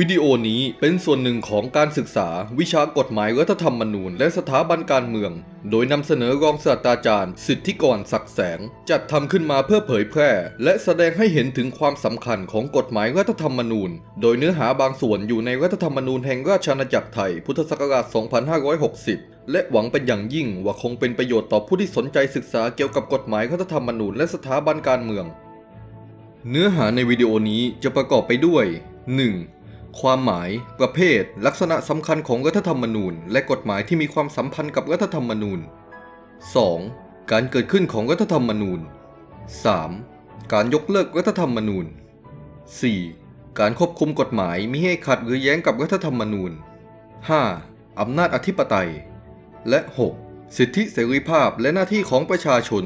วิดีโอนี้เป็นส่วนหนึ่งของการศึกษาวิชากฎหมายรัฐธรรมนูญ และสถาบันการเมือง โดยนำเสนอรองศาสตราจารย์ สิทธิกรศักแสง จัดทำขึ้นมาเพื่อเผยแพร่ และแสดงให้เห็นถึงความสำคัญของกฎหมายรัฐธรรมนูญ โดยเนื้อหาบางส่วนอยู่ในรัฐธรรมนูญแห่งราชอาณาจักรไทย พุทธศักราช 2560และหวังเป็นอย่างยิ่งว่าคงเป็นประโยชน์ต่อผู้ที่สนใจศึกษาเกี่ยวกับกฎหมายรัฐธรรมนูญและสถาบันการเมือง เนื้อหาในวิดีโอนี้จะประกอบไปด้วย 1. ความหมาย ประเภท ลักษณะสำคัญของรัฐธรรมนูญ และกฎหมายที่มีความสัมพันธ์กับรัฐธรรมนูญ 2. การเกิดขึ้นของรัฐธรรมนูญ 3. การยกเลิกรัฐธรรมนูญ 4. การควบคุมกฎหมายมิให้ขัดหรือแย้งกับรัฐธรรมนูญ 5. อำนาจอธิปไตย และ 6. สิทธิเสรีภาพและหน้าที่ของประชาชน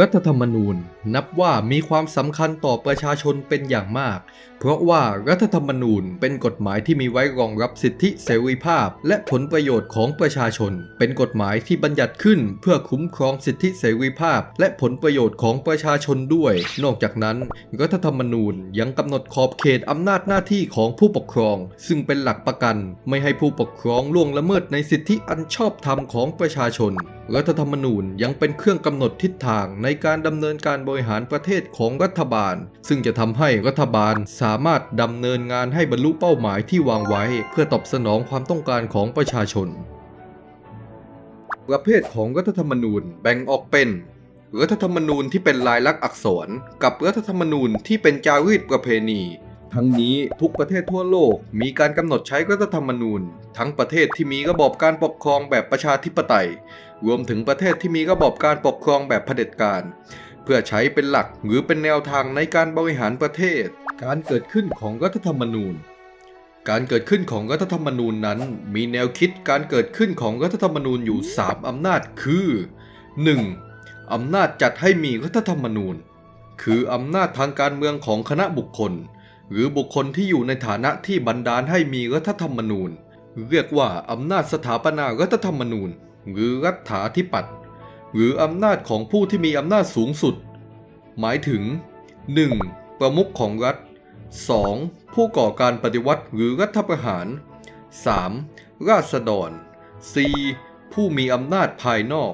รัฐธรรมนูญนับว่ามีความสำคัญต่อประชาชนเป็นอย่างมากเพราะว่ารัฐธรรมนูญเป็นกฎหมายที่มีไว้รองรับสิทธิเสรีภาพ และผลประโยชน์ของประชาชน เป็นกฎหมายที่บัญญัติขึ้น เพื่อคุ้มครองสิทธิเสรีภาพ และผลประโยชน์ของประชาชนด้วย นอกจากนั้น รัฐธรรมนูญยังกำหนดขอบเขตอำนาจหน้าที่ของผู้ปกครอง ซึ่งเป็นหลักประกัน ไม่ให้ผู้ปกครองล่วงละเมิดในสิทธิอันชอบธรรมของประชาชนรัฐธรรมนูญยังเป็นเครื่องกำหนดทิศทางในการดำเนินการบริหารประเทศของรัฐบาล ซึ่งจะทำให้รัฐบาลสามารถดำเนินงานให้บรรลุเป้าหมายที่วางไว้ เพื่อตอบสนองความต้องการของประชาชน ประเภทของรัฐธรรมนูญแบ่งออกเป็น รัฐธรรมนูญที่เป็นลายลักษณ์อักษร กับรัฐธรรมนูญที่เป็นจารีตประเพณี ทั้งนี้ทุกประเทศทั่วโลกมีการกำหนดใช้รัฐธรรมนูญ ทั้งประเทศที่มีระบอบการปกครองแบบประชาธิปไตย รวมถึงประเทศที่มีระบอบการปกครองแบบเผด็จการ เพื่อใช้เป็นหลักหรือเป็นแนวทางในการบริหารประเทศ การเกิดขึ้นของรัฐธรรมนูญ การเกิดขึ้นของรัฐธรรมนูญนั้น มีแนวคิดการเกิดขึ้นของรัฐธรรมนูญอยู่ 3 อำนาจคือ 1. อำนาจจัดให้มีรัฐธรรมนูญ คืออำนาจทางการเมืองของคณะบุคคล หรือบุคคลที่อยู่ในฐานะที่บันดาลให้มีรัฐธรรมนูญ เรียกว่าอำนาจสถาปนารัฐธรรมนูญ หรือรัฐาธิปัตย์ หรืออำนาจของผู้ที่มีอำนาจสูงสุด หมายถึง 1. ประมุขของรัฐ 2. ผู้ก่อการปฏิวัติหรือรัฐประหาร 3. ราษฎร 4. ผู้มีอำนาจภายนอก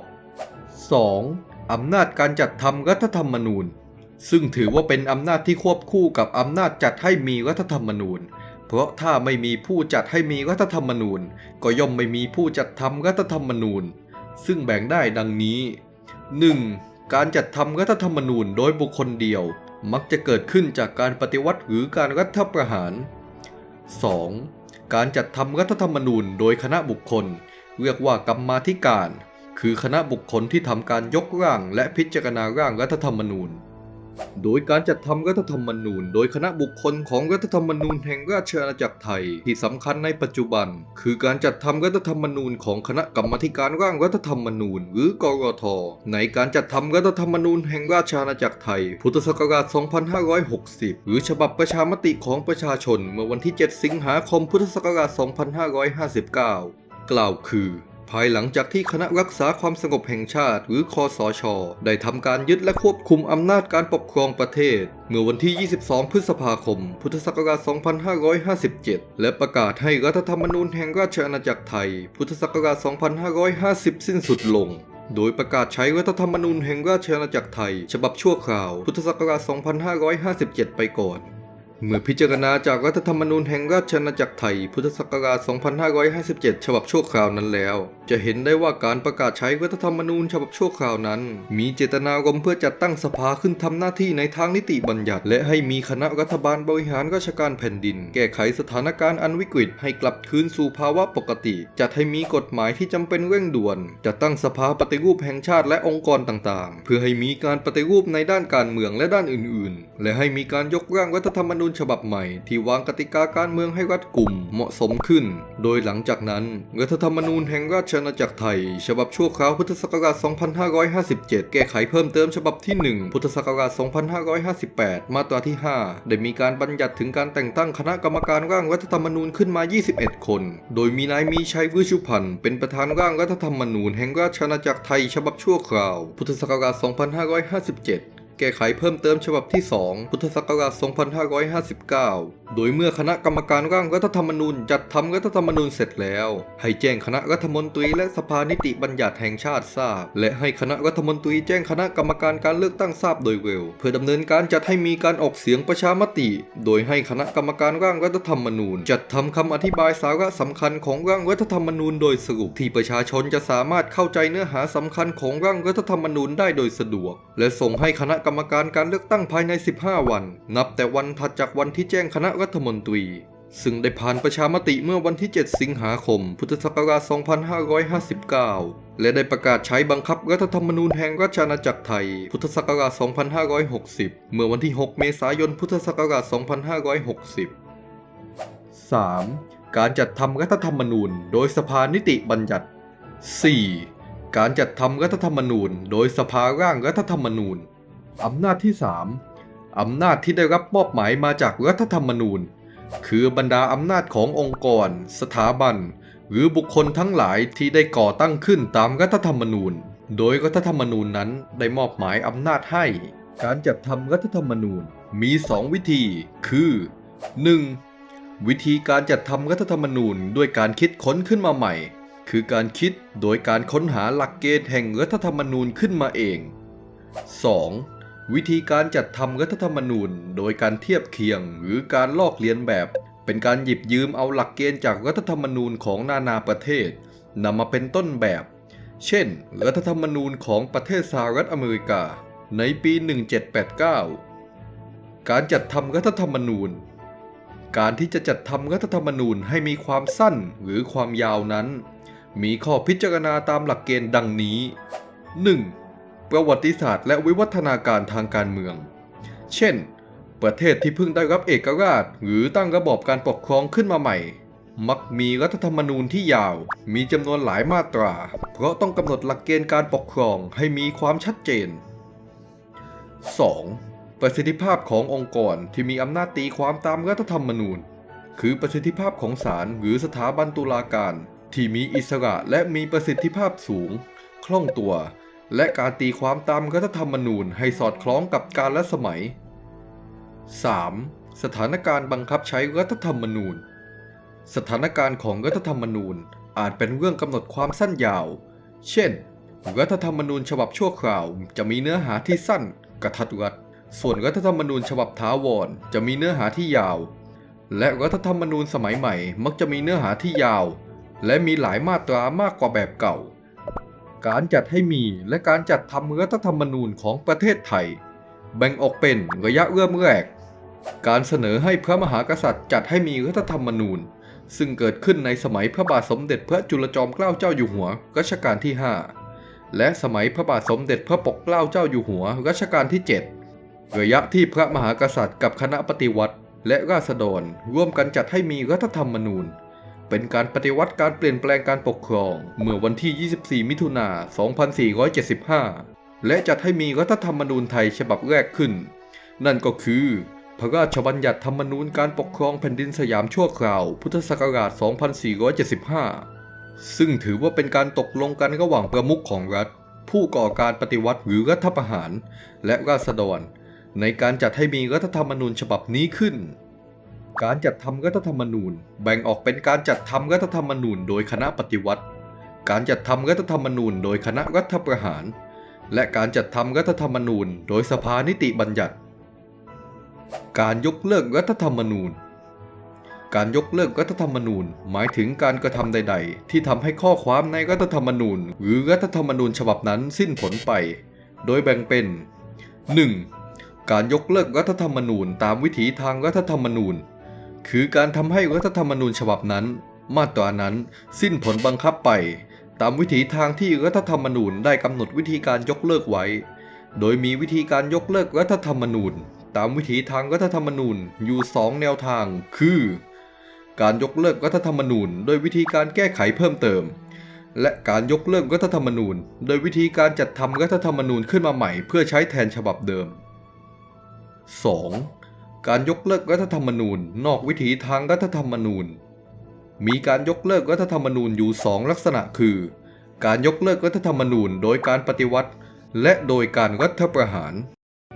2. อำนาจการจัดทำรัฐธรรมนูญ ซึ่งถือว่าเป็นอำนาจที่ควบคู่กับอำนาจจัดให้มีรัฐธรรมนูญ เพราะถ้าไม่มีผู้จัดให้มีรัฐธรรมนูญ ก็ย่อมไม่มีผู้จัดทำรัฐธรรมนูญ ซึ่งแบ่งได้ดังนี้ 1. การจัดทำรัฐธรรมนูญโดยบุคคลเดียว มักจะเกิดขึ้นจากการปฏิวัติหรือการรัฐประหาร 2. การจัดทำรัฐธรรมนูญโดยคณะบุคคล เรียกว่ากรรมาธิการ คือคณะบุคคลที่ทำการยกร่างและพิจารณาร่างรัฐธรรมนูญ โดยการจัดทำรัฐธรรมนูญ โดยคณะบุคคลของรัฐธรรมนูญแห่งราชอาณาจักรไทย ที่สำคัญในปัจจุบัน คือการจัดทำรัฐธรรมนูญของคณะกรรมการร่างรัฐธรรมนูญ หรือกรท ในการจัดทำรัฐธรรมนูญแห่งราชอาณาจักรไทย พุทธศักราช 2560 หรือฉบับประชามติของประชาชน เมื่อวันที่ 7 สิงหาคมพุทธศักราช 2559 กล่าวคือ ภายหลังจากที่คณะรักษาความสงบแห่งชาติหรือคอสชได้ทำการยึดและควบคุมอำนาจการปกครองประเทศ เมื่อวันที่ 22 พฤษภาคม พุทธศักราช 2557 และประกาศให้รัฐธรรมนูญแห่งราชอาณาจักรไทย พุทธศักราช 2550 สิ้นสุดลงโดยประกาศใช้รัฐธรรมนูญแห่งราชอาณาจักรไทย ฉบับชั่วคราว พุทธศักราช 2557 ไปก่อน เมื่อพิจารณาจากรัฐธรรมนูญแห่งราชอาณาจักรไทย พุทธศักราช 2557 ฉบับชั่วคราวนั้นแล้ว จะเห็นได้ว่าการประกาศใช้รัฐธรรมนูญฉบับชั่วคราวนั้น มีเจตนารมณ์เพื่อจัดตั้งสภาขึ้นทำหน้าที่ในทางนิติบัญญัติ และให้มีคณะรัฐบาลบริหารราชการแผ่นดิน แก้ไขสถานการณ์อันวิกฤตให้กลับคืนสู่ภาวะปกติ จัดให้มีกฎหมายที่จำเป็นเร่งด่วน จัดตั้งสภาปฏิรูปแห่งชาติและองค์กรต่างๆ เพื่อให้มีการปฏิรูปในด้านการเมืองและด้านอื่น ๆ และให้มีการยกร่างรัฐธรรมนูญฉบับใหม่ที่วางกติกาการเมืองให้รัดกุมเหมาะสมขึ้น โดยหลังจากนั้นรัฐธรรมนูญแห่งราชอาณาจักรไทย ฉบับชั่วคราวพุทธศักราช 2557 แก้ไขเพิ่มเติมฉบับที่ 1 พุทธศักราช 2558 มาตราที่ 5 ได้มีการบัญญัติถึงการแต่งตั้งคณะกรรมการร่างรัฐธรรมนูญขึ้นมา 21 คน โดยมีนายมีชัยวิชุพันธ์เป็นประธานร่างรัฐธรรมนูญแห่งราชอาณาจักรไทย ฉบับชั่วคราว พุทธศักราช 2557 แก้ไขเพิ่มเติมฉบับที่ 2 พุทธศักราช 2559 โดยเมื่อคณะกรรมการร่างรัฐธรรมนูญจัดทำรัฐธรรมนูญเสร็จแล้ว ให้แจ้งคณะรัฐมนตรีและสภานิติบัญญัติแห่งชาติทราบ และให้คณะรัฐมนตรีแจ้งคณะกรรมการการเลือกตั้งทราบโดยเร็ว เพื่อดำเนินการจัดให้มีการออกเสียงประชามติ โดยให้คณะกรรมการร่างรัฐธรรมนูญ จัดทำคำอธิบายสาระสำคัญของร่างรัฐธรรมนูญโดยสรุปที่ประชาชนจะสามารถเข้าใจเนื้อหาสำคัญของร่างรัฐธรรมนูญได้โดยสะดวก และส่งให้คณะกรรมการการเลือกตั้งภายใน 15 วัน นับแต่วันถัดจากวันที่แจ้งคณะรัฐมนตรี ซึ่งได้ผ่านประชามติเมื่อวันที่ 7 สิงหาคม พุทธศักราช 2559 และได้ประกาศใช้บังคับรัฐธรรมนูญแห่งราชอาณาจักรไทย พุทธศักราช 2560 เมื่อวันที่ 6 เมษายน พุทธศักราช 2560 3. การจัดทำรัฐธรรมนูญ โดยสภานิติบัญญัติ 4. การจัดทำรัฐธรรมนูญ โดยสภาร่างรัฐธรรมนูญ อำนาจที่ 3. อำนาจที่ได้รับมอบหมายมาจากรัฐธรรมนูญ คือบรรดาอำนาจขององค์กร สถาบัน หรือบุคคลทั้งหลายที่ได้ก่อตั้งขึ้นตามรัฐธรรมนูญ โดยรัฐธรรมนูญนั้นได้มอบหมายอำนาจให้ การจัดทำรัฐธรรมนูญมี 2 วิธี คือ 1. วิธีการจัดทำรัฐธรรมนูญด้วยการคิดค้นขึ้นมาใหม่ คือการคิดโดยการค้นหาหลักเกณฑ์แห่งรัฐธรรมนูญขึ้นมาเอง 2. วิธีการจัดทำรัฐธรรมนูญ โดยการเทียบเคียงหรือการลอกเลียนแบบ เป็นการหยิบยืมเอาหลักเกณฑ์จากรัฐธรรมนูญของนานาประเทศนำมาเป็นต้นแบบ เช่น รัฐธรรมนูญของประเทศสหรัฐอเมริกาในปี 1789 การจัดทำรัฐธรรมนูญ การที่จะจัดทำรัฐธรรมนูญให้มีความสั้นหรือความยาวนั้น มีข้อพิจารณาตามหลักเกณฑ์ดังนี้ 1. ประวัติศาสตร์และวิวัฒนาการทางการเมือง เช่น ประเทศที่เพิ่งได้รับเอกราช หรือตั้งระบอบการปกครองขึ้นมาใหม่ มักมีรัฐธรรมนูญที่ยาว มีจำนวนหลายมาตรา เพราะต้องกำหนดหลักเกณฑ์การปกครองให้มีความชัดเจน 2. ประสิทธิภาพขององค์กรที่มีอำนาจตีความตามรัฐธรรมนูญ คือประสิทธิภาพของศาลหรือสถาบันตุลาการ ที่มีอิสระและมีประสิทธิภาพสูง คล่องตัว และการตีความตามรัฐธรรมนูญให้สอดคล้องกับการละสมัย 3. สถานการณ์บังคับใช้รัฐธรรมนูญ สถานการณ์ของรัฐธรรมนูญอาจเป็นเรื่องกำหนดความสั้นยาว เช่น รัฐธรรมนูญฉบับชั่วคราวจะมีเนื้อหาที่สั้นกระทัดรัด ส่วนรัฐธรรมนูญฉบับถาวรจะมีเนื้อหาที่ยาว และรัฐธรรมนูญสมัยใหม่มักจะมีเนื้อหาที่ยาว และมีหลายมาตรามากกว่าแบบเก่า การจัดให้มีและการจัดทำรัฐธรรมนูญของประเทศไทย แบ่งออกเป็นระยะเริ่มแรก การเสนอให้พระมหากษัตริย์จัดให้มีรัฐธรรมนูญ ซึ่งเกิดขึ้นในสมัยพระบาทสมเด็จพระจุลจอมเกล้าเจ้าอยู่หัวรัชกาลที่ 5 และสมัยพระบาทสมเด็จพระปกเกล้าเจ้าอยู่หัวรัชกาลที่ 7 ระยะที่พระมหากษัตริย์กับคณะปฏิวัติ และราษฎรร่วมกันจัดให้มีรัฐธรรมนูญ เป็นการปฏิวัติการเปลี่ยนแปลงการปกครอง เมื่อวันที่ 24 มิถุนา 2475 และจัดให้มีรัฐธรรมนูญไทยฉบับแรกขึ้น นั่นก็คือ พระราชบัญญัติธรรมนูญการปกครองแผ่นดินสยามชั่วคราว พุทธศักราช 2475 ซึ่งถือว่าเป็นการตกลงกันระหว่างประมุขของรัฐ ผู้ก่อการปฏิวัติหรือรัฐประหาร และราษฎร ในการจัดให้มีรัฐธรรมนูญฉบับนี้ขึ้น การจัดทำรัฐธรรมนูญ แบ่งออกเป็นการจัดทำรัฐธรรมนูญโดยคณะปฏิวัติ การจัดทำรัฐธรรมนูญโดยคณะรัฐประหาร และการจัดทำรัฐธรรมนูญโดยสภานิติบัญญัติ การยกเลิกรัฐธรรมนูญ การยกเลิกรัฐธรรมนูญ หมายถึงการกระทำใด ๆ ที่ทำให้ข้อความในรัฐธรรมนูญ หรือรัฐธรรมนูญฉบับนั้นสิ้นผลไป โดยแบ่งเป็น 1. การยกเลิกรัฐธรรมนูญตามวิถีทางรัฐธรรมนูญ คือการทำให้รัฐธรรมนูญฉบับนั้น มาตรานั้นสิ้นผลบังคับไป ตามวิถีทางที่รัฐธรรมนูญได้กำหนดวิธีการยกเลิกไว้ โดยมีวิธีการยกเลิกรัฐธรรมนูญ ตามวิถีทางรัฐธรรมนูญอยู่ 2 แนวทาง คือ การยกเลิกรัฐธรรมนูญ โดยวิธีการแก้ไขเพิ่มเติม และการยกเลิกรัฐธรรมนูญ โดยวิธีการจัดทำรัฐธรรมนูญขึ้นมาใหม่ เพื่อใช้แทนฉบับเดิม 2. การยกเลิกรัฐธรรมนูญ นอกวิถีทางรัฐธรรมนูญ มีการยกเลิกรัฐธรรมนูญอยู่ 2 ลักษณะคือ การยกเลิกรัฐธรรมนูญ โดยการปฏิวัติ และโดยการรัฐประหาร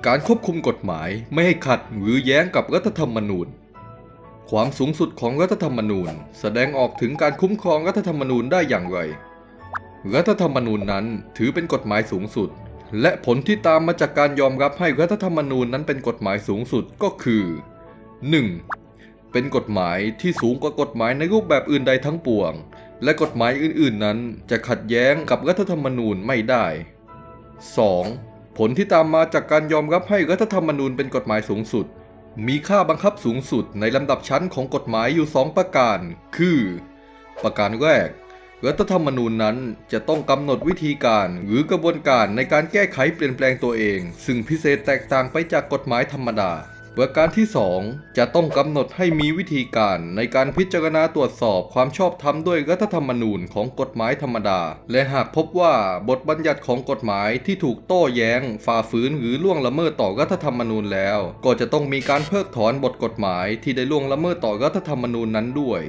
การควบคุมกฎหมายไม่ให้ขัดหรือแย้งกับรัฐธรรมนูญ ความสูงสุดของรัฐธรรมนูญ แสดงออกถึงการคุ้มครองรัฐธรรมนูญได้อย่างไร รัฐธรรมนูญนั้นถือเป็นกฎหมายสูงสุด และผลที่ตามมาจากการยอมรับให้รัฐธรรมนูญนั้นเป็นกฎหมายสูงสุดก็คือ 1. เป็นกฎหมายที่สูงกว่ากฎหมายในรูปแบบอื่นใดทั้งปวง และกฎหมายอื่นๆ นั้นจะขัดแย้งกับรัฐธรรมนูญไม่ได้ 2. ผลที่ตามมาจากการยอมรับให้รัฐธรรมนูญเป็นกฎหมายสูงสุด มีค่าบังคับสูงสุดในลำดับชั้นของกฎหมายอยู่ 2 ประการ คือ ประการแรก รัฐธรรมนูญนั้นจะต้องกำหนดวิธีการหรือกระบวนการในการแก้ไขเปลี่ยนแปลงตัวเอง ซึ่งพิเศษแตกต่างไปจากกฎหมายธรรมดาประการที่ 2 จะต้องกำหนดให้มีวิธีการในการพิจารณาตรวจสอบความชอบธรรมด้วยรัฐธรรมนูญของกฎหมายธรรมดา และหากพบว่าบทบัญญัติของกฎหมายที่ถูกโต้แย้ง ฝ่าฝืนหรือล่วงละเมิดต่อรัฐธรรมนูญแล้ว ก็จะต้องมีการเพิกถอนบทกฎหมายที่ได้ล่วงละเมิดต่อรัฐธรรมนูญนั้นด้วย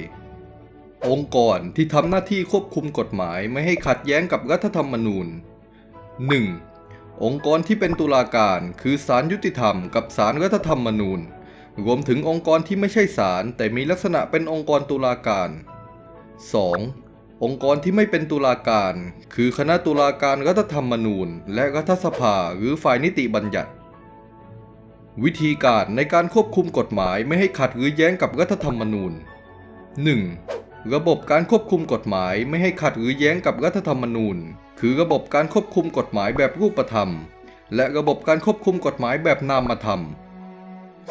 องค์กรที่ทำหน้าที่ควบคุมกฎหมายไม่ให้ขัดแย้งกับรัฐธรรมนูญ 1. องค์กรที่เป็นตุลาการคือศาลยุติธรรมกับศาลรัฐธรรมนูญ รวมถึงองค์กรที่ไม่ใช่ศาลแต่มีลักษณะเป็นองค์กรตุลาการ 2. องค์กรที่ไม่เป็นตุลาการ คือคณะตุลาการรัฐธรรมนูญ และรัฐสภาหรือฝ่ายนิติบัญญัติ วิธีการในการควบคุมกฎหมายไม่ให้ขัดหรือแย้งกับรัฐธรรมนูญ 1. ระบบการควบคุมกฎหมายไม่ให้ขัดหรือแย้งกับรัฐธรรมนูญ คือระบบการควบคุมกฎหมายแบบรูปธรรม และระบบการควบคุมกฎหมายแบบนามธรรม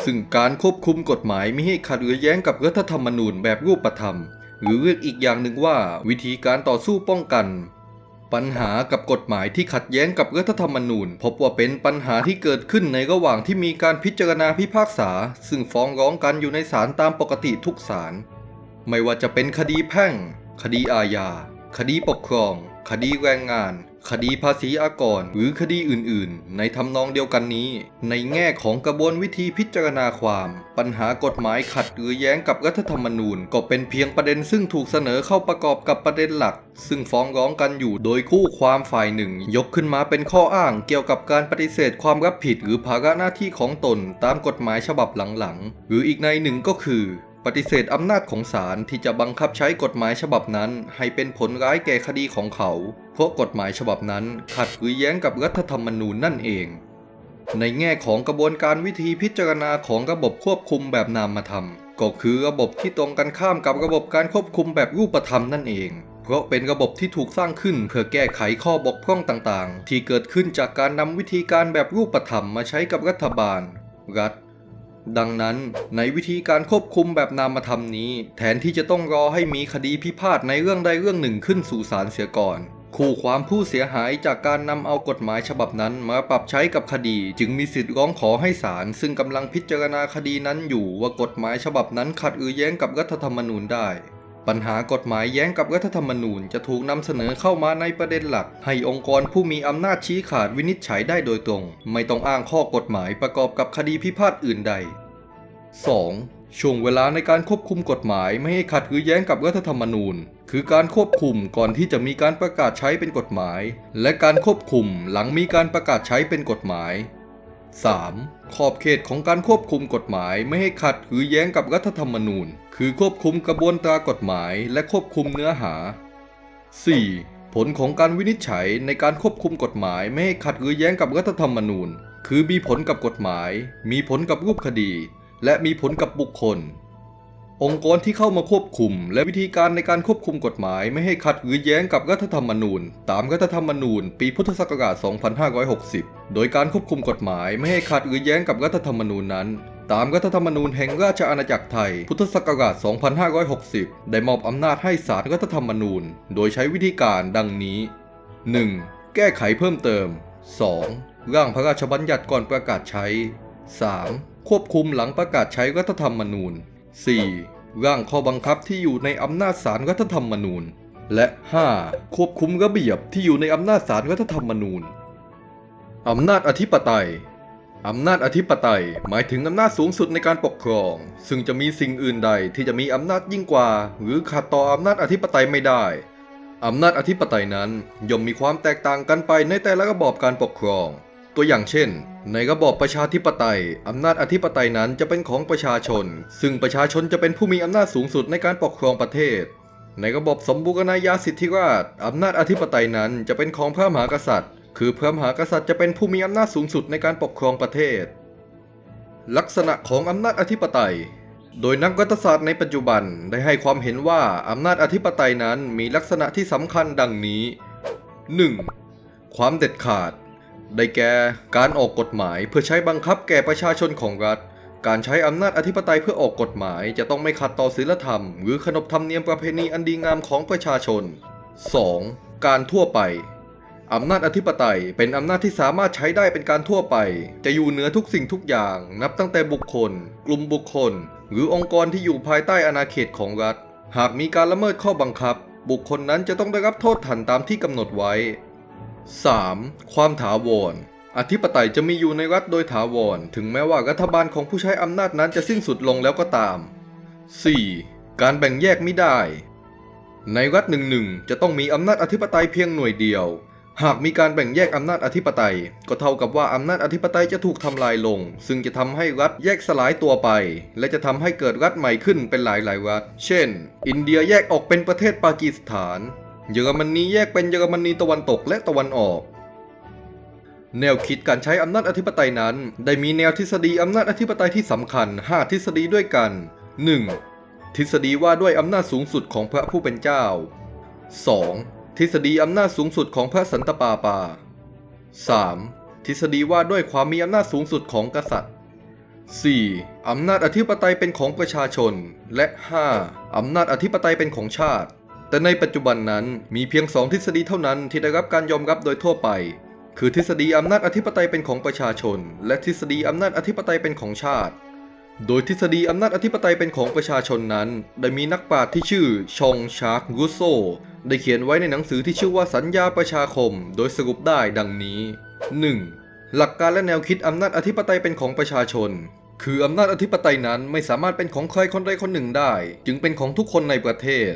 ซึ่งการควบคุมกฎหมายไม่ให้ขัดหรือแย้งกับรัฐธรรมนูญแบบรูปธรรม หรือเรียกอีกอย่างหนึ่งว่า วิธีการต่อสู้ป้องกัน ปัญหากับกฎหมายที่ขัดแย้งกับรัฐธรรมนูญ พบว่าเป็นปัญหาที่เกิดขึ้นในระหว่างที่มีการพิจารณาพิพากษา ซึ่งฟ้องร้องกันอยู่ในศาลตามปกติทุกศาล ไม่ว่าจะเป็นคดีแพ่ง คดีอาญา คดีปกครอง คดีแรงงาน คดีภาษีอากร หรือคดีอื่น ๆ ในทำนองเดียวกันนี้ ในแง่ของกระบวนวิธีพิจารณาความ ปัญหากฎหมายขัดหรือแย้งกับรัฐธรรมนูญ ก็เป็นเพียงประเด็นซึ่งถูกเสนอเข้าประกอบกับประเด็นหลัก ซึ่งฟ้องร้องกันอยู่โดยคู่ความฝ่ายหนึ่ง ยกขึ้นมาเป็นข้ออ้างเกี่ยวกับการปฏิเสธความรับผิดหรือภาระหน้าที่ของตนตามกฎหมายฉบับหลังๆ หรืออีกในหนึ่งก็คือ ปฏิเสธอำนาจของศาลที่จะบังคับใช้กฎหมายฉบับนั้น ให้เป็นผลร้ายแก่คดีของเขา เพราะกฎหมายฉบับนั้นขัดหรือแย้งกับรัฐธรรมนูญนั่นเอง ในแง่ของกระบวนการวิธีพิจารณาของระบบควบคุมแบบนามธรรม ก็คือระบบที่ตรงกันข้ามกับระบบการควบคุมแบบรูปธรรมนั่นเองเพราะเป็นระบบที่ถูกสร้างขึ้นเพื่อแก้ไขข้อบกพร่องต่างๆ ที่เกิดขึ้นจากการนำวิธีการแบบรูปธรรมมาใช้กับรัฐบาล รัฐ ดังนั้นในวิธีการควบคุมแบบนามธรรมนี้ แทนที่จะต้องรอให้มีคดีพิพาทในเรื่องใดเรื่องหนึ่งขึ้นสู่ศาลเสียก่อน คู่ความผู้เสียหายจากการนำเอากฎหมายฉบับนั้นมาปรับใช้กับคดี จึงมีสิทธิ์ร้องขอให้ศาลซึ่งกำลังพิจารณาคดีนั้นอยู่ว่ากฎหมายฉบับนั้นขัดอือแย้งกับรัฐธรรมนูญได้ ปัญหากฎหมายแย้งกับรัฐธรรมนูญจะถูกนำเสนอเข้ามาในประเด็นหลัก ให้องค์กรผู้มีอำนาจชี้ขาดวินิจฉัยได้โดยตรง ไม่ต้องอ้างข้อกฎหมายประกอบกับคดีพิพาทอื่นใด 2. ช่วงเวลาในการควบคุมกฎหมายไม่ให้ขัดหรือแย้งกับรัฐธรรมนูญ คือการควบคุมก่อนที่จะมีการประกาศใช้เป็นกฎหมาย และการควบคุมหลังมีการประกาศใช้เป็นกฎหมาย 3. ขอบเขตของการควบคุมกฎหมายไม่ให้ขัดหรือแย้งกับรัฐธรรมนูญ คือควบคุมกระบวนตรากฎหมายและควบคุมเนื้อหา 4. ผลของการวินิจฉัยในการควบคุมกฎหมายไม่ให้ขัดหรือแย้งกับรัฐธรรมนูญ คือมีผลกับกฎหมาย มีผลกับรูปคดี และมีผลกับบุคคล องค์กรที่เข้ามาควบคุม และวิธีการในการควบคุมกฎหมาย ไม่ให้ขัดหรือแย้งกับรัฐธรรมนูญ ตามรัฐธรรมนูญ ปีพุทธศักราช 2560 โดยการควบคุมกฎหมายไม่ให้ขัดหรือแย้งกับรัฐธรรมนูญนั้น ตามรัฐธรรมนูญแห่งราชอาณาจักรไทย พุทธศักราช 2560 ได้มอบอำนาจให้ศาลรัฐธรรมนูญ โดยใช้วิธีการดังนี้ 1. แก้ไขเพิ่มเติม 2. ร่างพระราชบัญญัติก่อนประกาศใช้ 3. ควบคุมหลังประกาศใช้รัฐธรรมนูญ 4. ร่างข้อบังคับที่อยู่ในอำนาจศาลรัฐธรรมนูญ และ 5. ควบคุมระเบียบที่อยู่ในอำนาจศาลรัฐธรรมนูญ อำนาจอธิปไตย อำนาจอธิปไตย หมายถึงอำนาจสูงสุดในการปกครอง ซึ่งจะมีสิ่งอื่นใดที่จะมีอำนาจยิ่งกว่า หรือขัดต่ออำนาจอธิปไตยไม่ได้อำนาจอธิปไตยนั้นย่อมมีความแตกต่างกันไปในแต่ละระบอบการปกครอง ตัวอย่างเช่น ในระบอบประชาธิปไตย อำนาจอธิปไตยนั้นจะเป็นของประชาชน ซึ่งประชาชนจะเป็นผู้มีอำนาจสูงสุดในการปกครองประเทศ ในระบบสมบูรณาญาสิทธิราชอำนาจอธิปไตยนั้นจะเป็นของพระมหากษัตริย์ คือพระมหากษัตริย์จะเป็นผู้มีอำนาจสูงสุดในการปกครองประเทศ ลักษณะของอำนาจอธิปไตย โดยนักรัฐศาสตร์ในปัจจุบันได้ให้ความเห็นว่าอำนาจอธิปไตยนั้นมีลักษณะที่สำคัญดังนี้ 1. ความเด็ดขาด ได้แก่การออกกฎหมายเพื่อใช้บังคับแก่ประชาชนของรัฐ การใช้อำนาจอธิปไตยเพื่อออกกฎหมายจะต้องไม่ขัดต่อศีลธรรม หรือขนบธรรมเนียมประเพณีอันดีงามของประชาชน 2. การทั่วไปอำนาจอธิปไตยเป็นอำนาจที่สามารถใช้ได้เป็นการทั่วไป จะอยู่เหนือทุกสิ่งทุกอย่าง นับตั้งแต่บุคคล กลุ่มบุคคล หรือองค์กรที่อยู่ภายใต้อาณาเขตของรัฐ หากมีการละเมิดข้อบังคับ บุคคลนั้นจะต้องได้รับโทษทันตามที่กำหนดไว้ 3. ความถาวร อธิปไตยจะมีอยู่ในรัฐโดยถาวร ถึงแม้ว่ารัฐบาลของผู้ใช้อำนาจนั้นจะสิ้นสุดลงแล้วก็ตาม 4. การแบ่งแยกไม่ได้ ในรัฐหนึ่งหนึ่งจะต้องมีอำนาจอธิปไตยเพียงหน่วยเดียว หากมีการแบ่งแยกอำนาจอธิปไตย ก็เท่ากับว่าอำนาจอธิปไตยจะถูกทำลายลง ซึ่งจะทำให้รัฐแยกสลายตัวไป และจะทำให้เกิดรัฐใหม่ขึ้นเป็นหลายหลายๆรัฐ เช่น อินเดียแยกออกเป็นประเทศปากีสถาน เยอรมนีแยกเป็นเยอรมนีตะวันตกและตะวันออก แนวคิดการใช้อำนาจอธิปไตยนั้น ได้มีแนวทฤษฎีอำนาจอธิปไตยที่สำคัญ 5 ทฤษฎีด้วยกัน 1. ทฤษฎีว่าด้วยอำนาจสูงสุดของพระผู้เป็นเจ้า 2. ทฤษฎีอำนาจสูงสุดของพระสันตะปาปา 3. ทฤษฎีว่าด้วยความมีอำนาจสูงสุดของกษัตริย์ 4. อำนาจอธิปไตยเป็นของประชาชน และ 5. อำนาจอธิปไตยเป็นของชาติ แต่ในปัจจุบันนั้นมีเพียงสองทฤษฎีเท่านั้นที่ได้รับการยอมรับโดยทั่วไป คือทฤษฎีอำนาจอธิปไตยเป็นของประชาชน และทฤษฎีอำนาจอธิปไตยเป็นของชาติ โดยทฤษฎีอำนาจอธิปไตยเป็นของประชาชนนั้น ได้มีนักปราชญ์ที่ชื่อชองชาร์กรูโซได้เขียนไว้ในหนังสือที่ชื่อว่าสัญญาประชาคม โดยสรุปได้ดังนี้ 1. หลักการและแนวคิดอำนาจอธิปไตยเป็นของประชาชน คืออำนาจอธิปไตยนั้นไม่สามารถเป็นของใครคนใดคนหนึ่งได้ จึงเป็นของทุกคนในประเทศ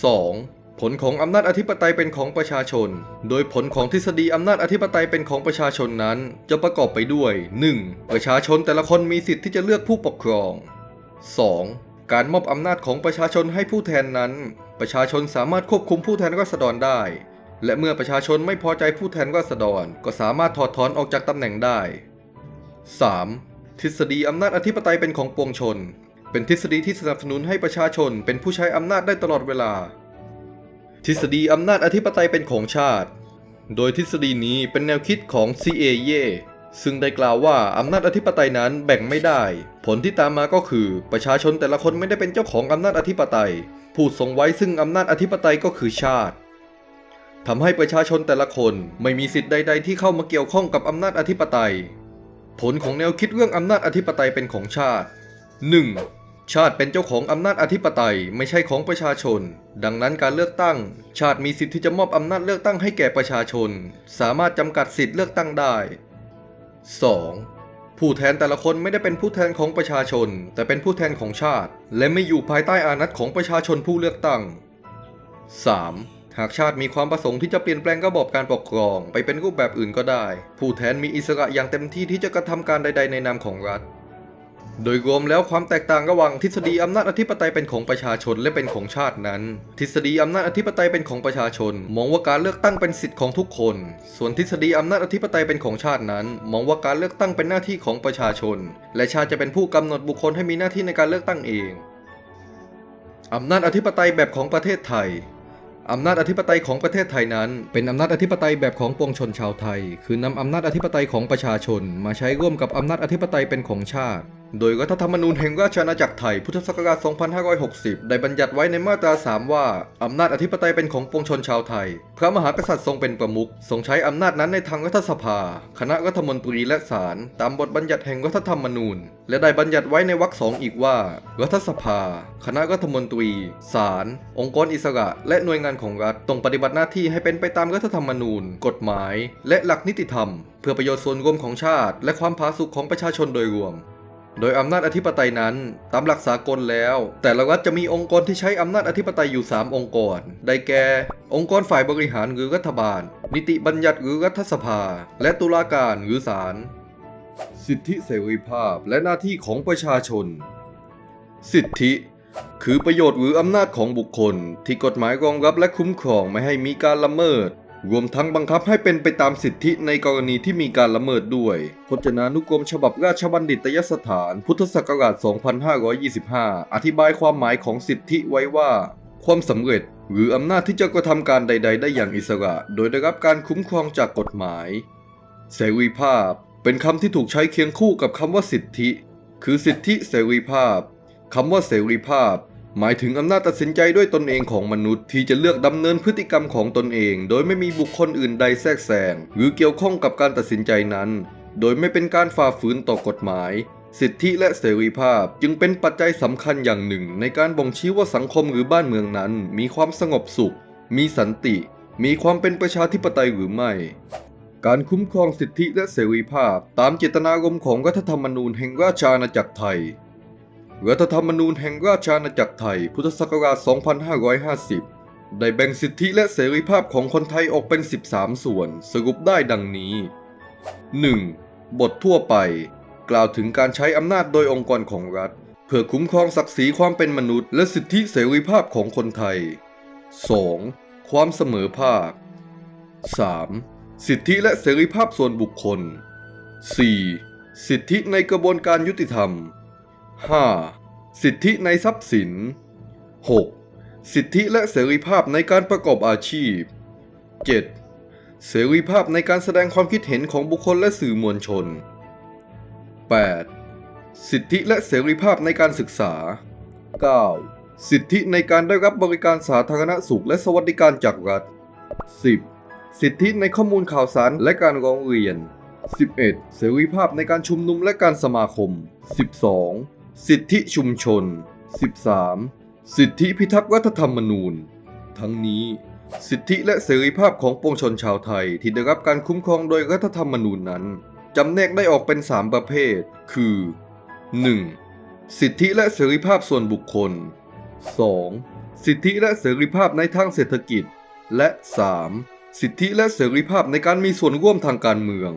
2. ผลของอำนาจอธิปไตยเป็นของประชาชน โดยผลของทฤษฎีอำนาจอธิปไตยเป็นของประชาชนนั้น จะประกอบไปด้วย 1. ประชาชนแต่ละคนมีสิทธิ์ที่จะเลือกผู้ปกครอง 2. การมอบอำนาจของประชาชนให้ผู้แทนนั้น ประชาชนสามารถควบคุมผู้แทนราษฎรได้ และเมื่อประชาชนไม่พอใจผู้แทนราษฎร ก็สามารถถอดถอนออกจากตำแหน่งได้ 3. ทฤษฎีอำนาจอธิปไตยเป็นของปวงชน เป็นทฤษฎีที่สนับสนุนให้ประชาชนเป็นผู้ใช้อำนาจได้ตลอดเวลา ทฤษฎีอำนาจอธิปไตยเป็นของชาติ โดยทฤษฎีนี้เป็นแนวคิดของ C.A. เย่ซึ่งได้กล่าวว่าอำนาจอธิปไตยนั้นแบ่งไม่ได้ ผลที่ตามมาก็คือ ประชาชนแต่ละคนไม่ได้เป็นเจ้าของอำนาจอธิปไตย ผู้ทรงไว้ซึ่งอำนาจอธิปไตยก็คือชาติทำให้ประชาชนแต่ละคนไม่มีสิทธิ์ใด ๆ ที่เข้ามาเกี่ยวข้องกับอำนาจอธิปไตย ผลของแนวคิดเรื่องอำนาจอธิปไตยเป็นของชาติ 1. ชาติเป็นเจ้าของอำนาจอธิปไตยไม่ใช่ของประชาชน ดังนั้นการเลือกตั้ง ชาติมีสิทธิ์ที่จะมอบอำนาจเลือกตั้งให้แก่ประชาชน สามารถจำกัดสิทธิ์เลือกตั้งได้ 2. ผู้แทนแต่ละคนไม่ได้เป็นผู้แทนของประชาชน แต่เป็นผู้แทนของชาติ และไม่อยู่ภายใต้อานัตของประชาชนผู้เลือกตั้ง 3. หากชาติมีความประสงค์ที่จะเปลี่ยนแปลงระบบการปกครอง ไปเป็นรูปแบบอื่นก็ได้ ผู้แทนมีอิสระอย่างเต็มที่ที่จะกระทำการใด ๆ ในนามของรัฐ โดยรวมแล้วความแตกต่างระหว่างทฤษฎีอำนาจอธิปไตยเป็นของประชาชนและเป็นของชาตินั้น ทฤษฎีอำนาจอธิปไตยเป็นของประชาชน มองว่าการเลือกตั้งเป็นสิทธิ์ของทุกคน ส่วนทฤษฎีอำนาจอธิปไตยเป็นของชาตินั้น มองว่าการเลือกตั้งเป็นหน้าที่ของประชาชน และชาติจะเป็นผู้กำหนดบุคคลให้มีหน้าที่ในการเลือกตั้งเองอำนาจอธิปไตยแบบของประเทศไทยอำนาจอธิปไตยของประเทศไทยนั้น เป็นอำนาจอธิปไตยแบบของปวงชนชาวไทย คือนำอำนาจอธิปไตยของประชาชน มาใช้ร่วมกับอำนาจอธิปไตยเป็นของชาติ โดยรัฐธรรมนูญแห่งราชอาณาจักรไทยพุทธศักราช 2560 ได้บัญญัติไว้ในมาตรา 3 ว่า อำนาจอธิปไตยเป็นของปวงชนชาวไทย พระมหากษัตริย์ทรงเป็นประมุขทรงใช้อำนาจนั้นในทางรัฐสภา คณะรัฐมนตรีและศาลตามบทบัญญัติแห่งรัฐธรรมนูญ และได้บัญญัติไว้ในวรรคสองอีกว่า รัฐสภา คณะรัฐมนตรีศาลองค์กรอิสระ และหน่วยงานของรัฐต้องปฏิบัติหน้าที่ให้เป็นไปตามรัฐธรรมนูญ กฎหมาย และหลักนิติธรรม เพื่อประโยชน์ส่วนรวมของชาติ และความผาสุกของประชาชนโดยรวม โดยอำนาจอธิปไตยนั้นตามหลักสากลแล้ว แต่ละรัฐจะมีองค์กรที่ใช้อำนาจอธิปไตยอยู่ 3 องค์กร ได้แก่ องค์กรฝ่ายบริหารหรือรัฐบาล นิติบัญญัติหรือรัฐสภา และตุลาการหรือศาลสิทธิเสรีภาพและหน้าที่ของประชาชน สิทธิ คือประโยชน์หรืออำนาจของบุคคล ที่กฎหมายรองรับและคุ้มครองไม่ให้มีการละเมิด รวมทั้งบังคับให้เป็นไปตามสิทธิในกรณีที่มีการละเมิดด้วย พจนานุกรมฉบับราชบัณฑิตยสถาน พุทธศักราช 2525 อธิบายความหมายของสิทธิไว้ว่า ความสำเร็จ หรืออำนาจที่จะกระทำการใด ๆ ได้อย่างอิสระ โดยได้รับการคุ้มครองจากกฎหมาย เสรีภาพ เป็นคำที่ถูกใช้เคียงคู่กับคำว่าสิทธิ คือสิทธิเสรีภาพคำว่าเสรีภาพ หมายถึงอำนาจตัดสินใจด้วยตนเองของมนุษย์ ที่จะเลือกดำเนินพฤติกรรมของตนเอง โดยไม่มีบุคคลอื่นใดแทรกแซงหรือเกี่ยวข้องกับการตัดสินใจนั้น โดยไม่เป็นการฝ่าฝืนต่อกฎหมาย สิทธิและเสรีภาพจึงเป็นปัจจัยสำคัญอย่างหนึ่ง ในการบ่งชี้ว่าสังคมหรือบ้านเมืองนั้น มีความสงบสุข มีสันติ มีความเป็นประชาธิปไตยหรือไม่การคุ้มครองสิทธิและเสรีภาพ ตามเจตนารมณ์ของรัฐธรรมนูญแห่งราชอาณาจักรไทย รัฐธรรมนูญแห่งราชอาณาจักรไทย พุทธศักราช 2550 ได้แบ่งสิทธิและเสรีภาพของคนไทยออกเป็น 13 ส่วน สรุปได้ดังนี้ 1. บททั่วไป กล่าวถึงการใช้อำนาจโดยองค์กรของรัฐ เพื่อคุ้มครองศักดิ์ศรีความเป็นมนุษย์ และสิทธิเสรีภาพของคนไทย 2. ความเสมอภาค 3. สิทธิและเสรีภาพส่วนบุคคล 4. สิทธิในกระบวนการยุติธรรม 5. สิทธิในทรัพย์สิน 6. สิทธิและเสรีภาพในการประกอบอาชีพ 7. เสรีภาพในการแสดงความคิดเห็นของบุคคลและสื่อมวลชน 8. สิทธิและเสรีภาพในการศึกษา 9. สิทธิในการได้รับบริการสาธารณสุขและสวัสดิการจากรัฐ 10. สิทธิในข้อมูลข่าวสารและการร้องเรียน 11. เสรีภาพในการชุมนุมและการสมาคม 12. สิทธิชุมชน 13. สิทธิพิทักษ์รัฐธรรมนูญ ทั้งนี้ สิทธิและเสรีภาพของปวงชนชาวไทยที่ได้รับการคุ้มครองโดยรัฐธรรมนูญนั้นจำแนกได้ออกเป็น 3 ประเภท คือ 1. สิทธิและเสรีภาพส่วนบุคคล 2. สิทธิและเสรีภาพในทางเศรษฐกิจ และ 3. สิทธิและเสรีภาพในการมีส่วนร่วมทางการเมือง